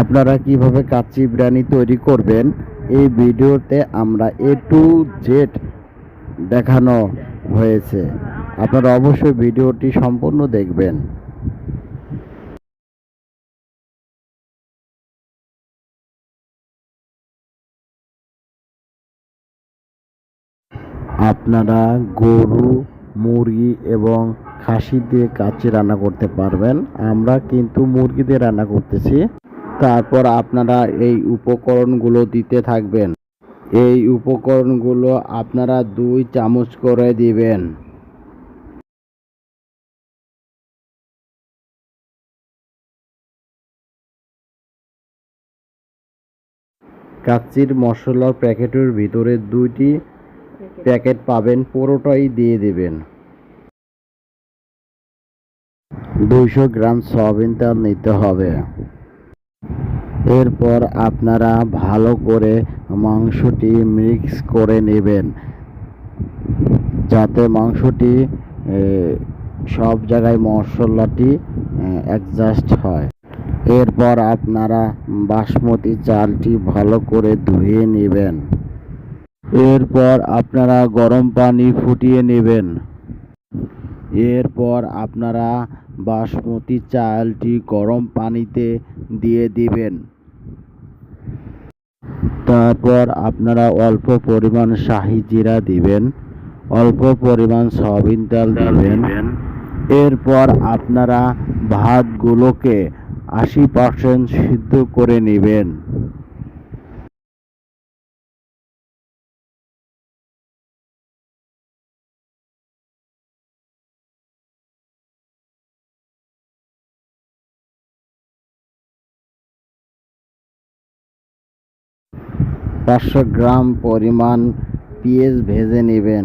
আপনারা কীভাবে কাচ্চি বিরিয়ানি তৈরি করবেন, এই ভিডিওতে আমরা এ টু জেড দেখানো হয়েছে। আপনারা অবশ্যই ভিডিওটি সম্পূর্ণ দেখবেন। আপনারা গরু, মুরগি এবং খাসি দিয়ে কাচ্চি রান্না করতে পারবেন। আমরা কিন্তু মুরগি দিয়ে রান্না করতেছি। তারপর আপনারা এই উপকরণগুলো দিতে থাকবেন। এই উপকরণগুলো আপনারা দুই চামচ করে দিবেন। কাচ্চির মশলার প্যাকেটের ভিতরে দুইটি প্যাকেট পাবেন, পুরোটাই দিয়ে দেবেন। দুইশো গ্রাম সয়াবিন তেল নিতে হবে। এরপর আপনারা ভালো করে মাংসটি মিক্স করে নেবেন। যাতে মাংসটি সব জায়গায় মশলাটি অ্যাডজাস্ট হয়। এরপর আপনারা বাসমতি চালটি ভালো করে ধুয়ে নেবেন। এরপর আপনারা গরম পানি ফুটিয়ে নেবেন। এরপর আপনারা বাসমতি চালটি গরম পানিতে দিয়ে দিবেন। তারপর আপনারা অল্প পরিমাণ শাহি জিরা দিবেন অল্প পরিমাণ সয়াবিন তেল দিবেন। এরপর আপনারা ভাতগুলোকে আশি পার্সেন্ট সিদ্ধ করে নেবেন। পাঁচশো গ্রাম পরিমাণ পেঁয়াজ ভেজে নেবেন।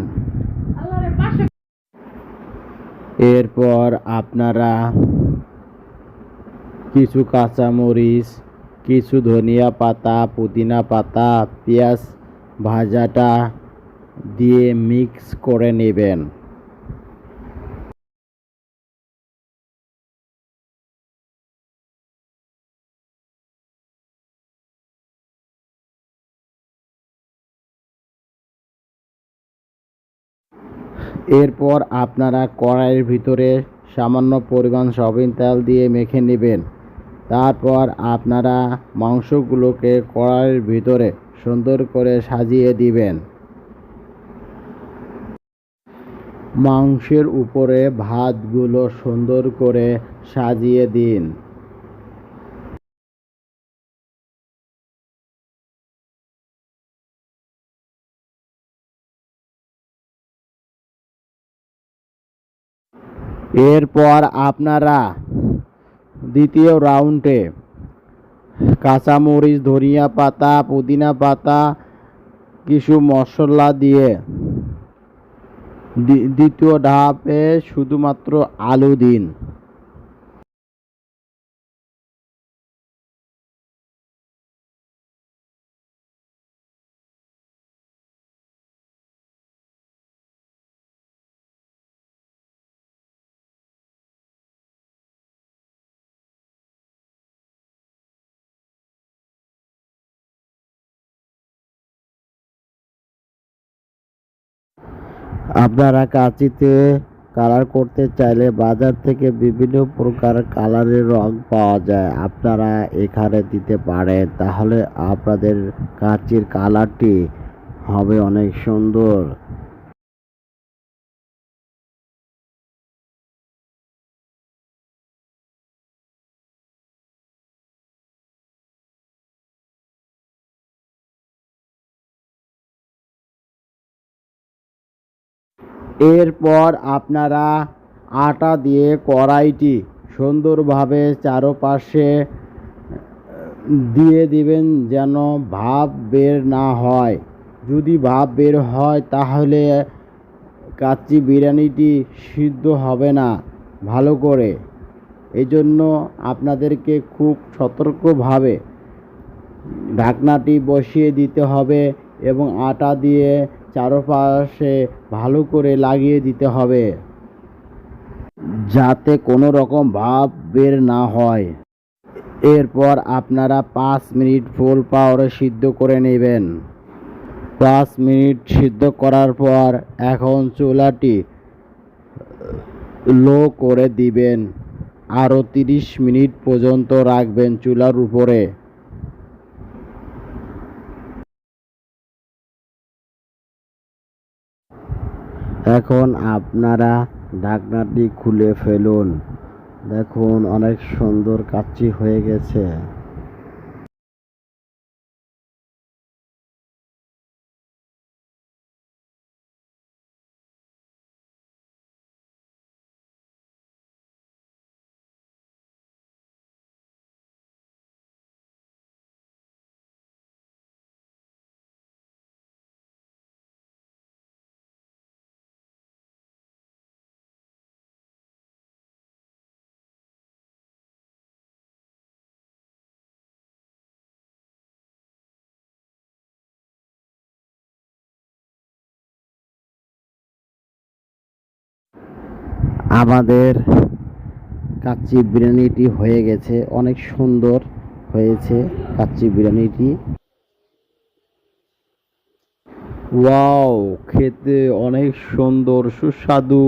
এরপর আপনারা কিছু কাঁচামরিচ, কিছু ধনিয়া পাতা, পুদিনা পাতা, পেঁয়াজ ভাজাটা দিয়ে মিক্স করে নেবেন। এরপর আপনারা কড়াইয়ের ভিতরে সামান্য পরিমাণ সয়াবিন তেল দিয়ে মেখে নেবেন। তারপর আপনারা মাংসগুলোকে কড়াইয়ের ভিতরে সুন্দর করে সাজিয়ে দিবেন। মাংসের উপরে ভাতগুলো সুন্দর করে সাজিয়ে দিন। এরপর আপনারা দ্বিতীয় রাউন্ডে কাঁচামরিচ, ধনিয়া পাতা, পুদিনা পাতা, কিছু মশলা দিয়ে দ্বিতীয় ধাপে শুধুমাত্র আলু দিন। আপনারা কাঁচিতে কালার করতে চাইলে বাজার থেকে বিভিন্ন প্রকার কালারের রং পাওয়া যায়। আপনারা এখানে দিতে পারেন। তাহলে আপনাদের কাঁচির কালারটি হবে অনেক সুন্দর। এরপর আপনারা আটা দিয়ে কড়াইটি সুন্দরভাবে চারপাশে দিয়ে দিবেন যেন ভাপ বের না হয়। যদি ভাপ বের হয় তাহলে কাচ্চি বিরিয়ানিটি সিদ্ধ হবে না ভালো করে। এই জন্য আপনাদেরকে খুব সতর্কভাবে ঢাকনাটি বসিয়ে দিতে হবে। এবং আটা দিয়ে চারপাশে ভালো করে লাগিয়ে দিতে হবে যাতে কোনো রকম ভাব বের না হয়। এরপর আপনারা পাঁচ মিনিট ফুল পাওয়ারে সিদ্ধ করে নেবেন। পাঁচ মিনিট সিদ্ধ করার পর এখন চুলাটি লো করে দিবেন। আরও তিরিশ মিনিট পর্যন্ত রাখবেন চুলার উপরে। এখন আপনারা ঢাকনাটি খুলে ফেলুন। দেখুন অনেক সুন্দর কাচ্চি হয়ে গেছে। আমাদের কাচ্চি বিরিয়ানিটি হয়ে গেছে, অনেক সুন্দর হয়েছে কাচ্চি বিরিয়ানিটি। ওয়াও, খেতে অনেক সুন্দর, সুস্বাদু।